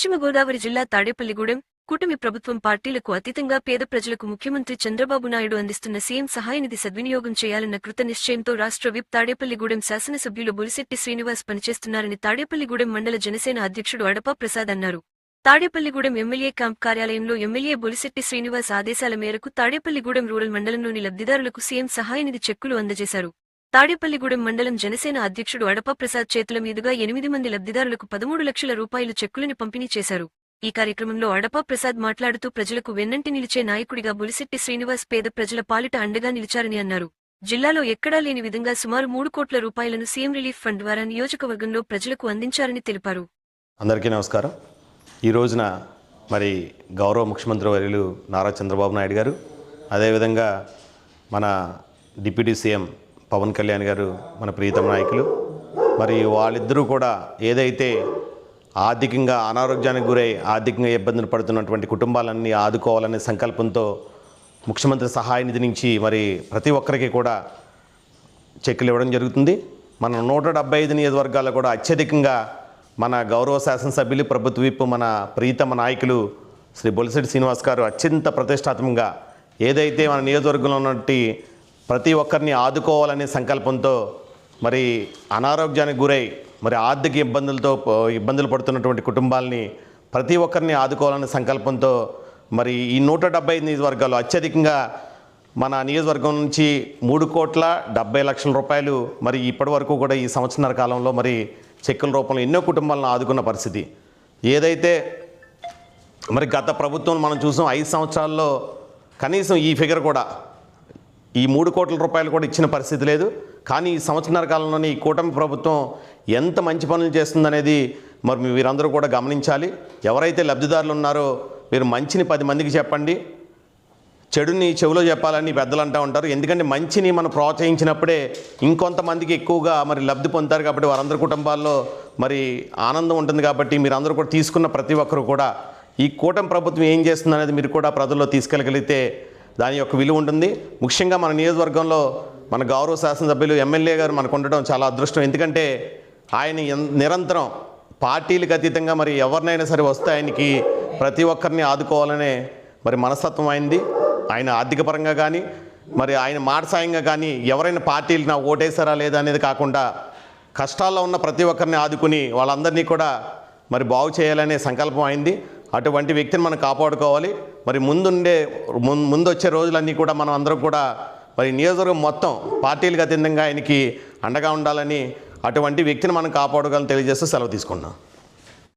పశ్చిమ గోదావరి జిల్లా తాడేపల్లిగూడెం కూటమి ప్రభుత్వం పార్టీలకు అతీతంగా పేద ప్రజలకు ముఖ్యమంత్రి చంద్రబాబు నాయుడు అందిస్తున్న సీఎం సహాయనిధి సద్వినియోగం చేయాలన్న కృత నిశ్చయంతో రాష్ట్ర విప్ తాడేపల్లిగూడెం శాసనసభ్యులు బొలిశెట్టి శ్రీనివాస్ పనిచేస్తున్నారని తాడేపల్లిగూడెం మండల జనసేన అధ్యక్షుడు అడపా ప్రసాద్ అన్నారు. తాడేపల్లిగూడెం ఎమ్మెల్యే క్యాంప్ కార్యాలయంలో ఎమ్మెల్యే బొలిశెట్టి శ్రీనివాస్ ఆదేశాల మేరకు తాడేపల్లిగూడెం రూరల్ మండలంలోని లబ్ధిదారులకు సీఎం సహాయనిధి చెక్కులు అందజేశారు. తాడేపల్లిగూడెం మండలం జనసేన అధ్యక్షుడు అడపా ప్రసాద్ చేతుల మీదుగా ఎనిమిది మంది లబ్ధిదారులకు పదమూడు లక్షల రూపాయలు చెక్కులను పంపిణీ చేశారు. ఈ కార్యక్రమంలో అడపా ప్రసాద్ మాట్లాడుతూ ప్రజలకు వెన్నంటి నిలిచే నాయకుడిగా బులిశెట్టి శ్రీనివాస్ పేద ప్రజల పాలిట అండగా నిలిచారని అన్నారు. జిల్లాలో ఎక్కడా లేని విధంగా సుమారు మూడు కోట్ల రూపాయలను సీఎం రిలీఫ్ ఫండ్ ద్వారా నియోజకవర్గంలో ప్రజలకు అందించారని తెలిపారు. అందరికీ నమస్కారం. ఈ రోజున మరి గౌరవ ముఖ్యమంత్రి వర్యులు నారా చంద్రబాబు నాయుడు గారు అదేవిధంగా మన డిప్యూటీ సీఎం పవన్ కళ్యాణ్ గారు మన ప్రీతమ నాయకులు. మరి వాళ్ళిద్దరూ కూడా ఏదైతే ఆర్థికంగా అనారోగ్యానికి గురై ఆర్థికంగా ఇబ్బందులు పడుతున్నటువంటి కుటుంబాలన్నీ ఆదుకోవాలనే సంకల్పంతో ముఖ్యమంత్రి సహాయ నిధి నుంచి మరి ప్రతి ఒక్కరికి కూడా చెక్కులు ఇవ్వడం జరుగుతుంది. మన నూట డెబ్బై ఐదు నియోజకవర్గాల్లో కూడా అత్యధికంగా మన గౌరవ శాసనసభ్యులు ప్రభుత్వ విప్పు మన ప్రీతమ నాయకులు శ్రీ బొలిసెడ్డి శ్రీనివాస్ గారు అత్యంత ప్రతిష్టాత్మకంగా ఏదైతే మన నియోజకవర్గంలో ఉన్నటువంటి ప్రతి ఒక్కరిని ఆదుకోవాలనే సంకల్పంతో మరి అనారోగ్యానికి గురై మరి ఆర్థిక ఇబ్బందులతో ఇబ్బందులు పడుతున్నటువంటి కుటుంబాలని ప్రతి ఒక్కరిని ఆదుకోవాలనే సంకల్పంతో మరి ఈ నూట డెబ్బై ఐదు నియోజకవర్గాలు అత్యధికంగా మన నియోజకవర్గం నుంచి మూడు కోట్ల డెబ్బై లక్షల రూపాయలు మరి ఇప్పటి వరకు కూడా ఈ సంవత్సరాల కాలంలో మరి చెక్కుల రూపంలో ఎన్నో కుటుంబాలను ఆదుకున్న పరిస్థితి. ఏదైతే మరి గత ప్రభుత్వం మనం చూసాం ఐదు సంవత్సరాల్లో కనీసం ఈ ఫిగర్ కూడా ఈ మూడు కోట్ల రూపాయలు కూడా ఇచ్చిన పరిస్థితి లేదు. కానీ ఈ సంవత్సరాల కాలంలోనే ఈ కూటమి ప్రభుత్వం ఎంత మంచి పనులు చేస్తుందనేది మరి మీరందరూ కూడా గమనించాలి. ఎవరైతే లబ్ధిదారులు ఉన్నారో మీరు మంచిని పది మందికి చెప్పండి. చెడుని చెవిలో చెప్పాలని పెద్దలు అంటూ ఉంటారు. ఎందుకంటే మంచిని మనం ప్రోత్సహించినప్పుడే ఇంకొంతమందికి ఎక్కువగా మరి లబ్ధి పొందుతారు కాబట్టి వారందరి కుటుంబాల్లో మరి ఆనందం ఉంటుంది కాబట్టి మీరు అందరూ కూడా తీసుకున్న ప్రతి ఒక్కరు కూడా ఈ కూటమి ప్రభుత్వం ఏం చేస్తుందనేది మీరు కూడా ప్రజల్లో తీసుకెళ్ళగలిగితే దాని యొక్క విలువ ఉంటుంది. ముఖ్యంగా మన నియోజకవర్గంలో మన గౌరవ శాసనసభ్యులు ఎమ్మెల్యే గారు మనకు ఉండటం చాలా అదృష్టం. ఎందుకంటే ఆయన నిరంతరం పార్టీలకు అతీతంగా మరి ఎవరినైనా సరే వస్తే ఆయనకి ప్రతి ఒక్కరిని ఆదుకోవాలనే మరి మనస్తత్వం అయింది. ఆయన ఆర్థికపరంగా కానీ మరి ఆయన మాట సాయంగా కానీ ఎవరైనా పార్టీలు నా ఓటేసారా లేదా అనేది కాకుండా కష్టాల్లో ఉన్న ప్రతి ఒక్కరిని ఆదుకుని వాళ్ళందరినీ కూడా మరి బాగు చేయాలనే సంకల్పం అయింది. అటువంటి వ్యక్తిని మనం కాపాడుకోవాలి. మరి ముందుండే ముందు వచ్చే రోజులన్నీ కూడా మనం అందరం కూడా మరి నియోజకవర్గం మొత్తం పార్టీలకు అతీతంగా ఆయనకి అండగా ఉండాలని అటువంటి వ్యక్తిని మనం కాపాడగలని తెలియజేస్తూ సెలవు తీసుకున్నాం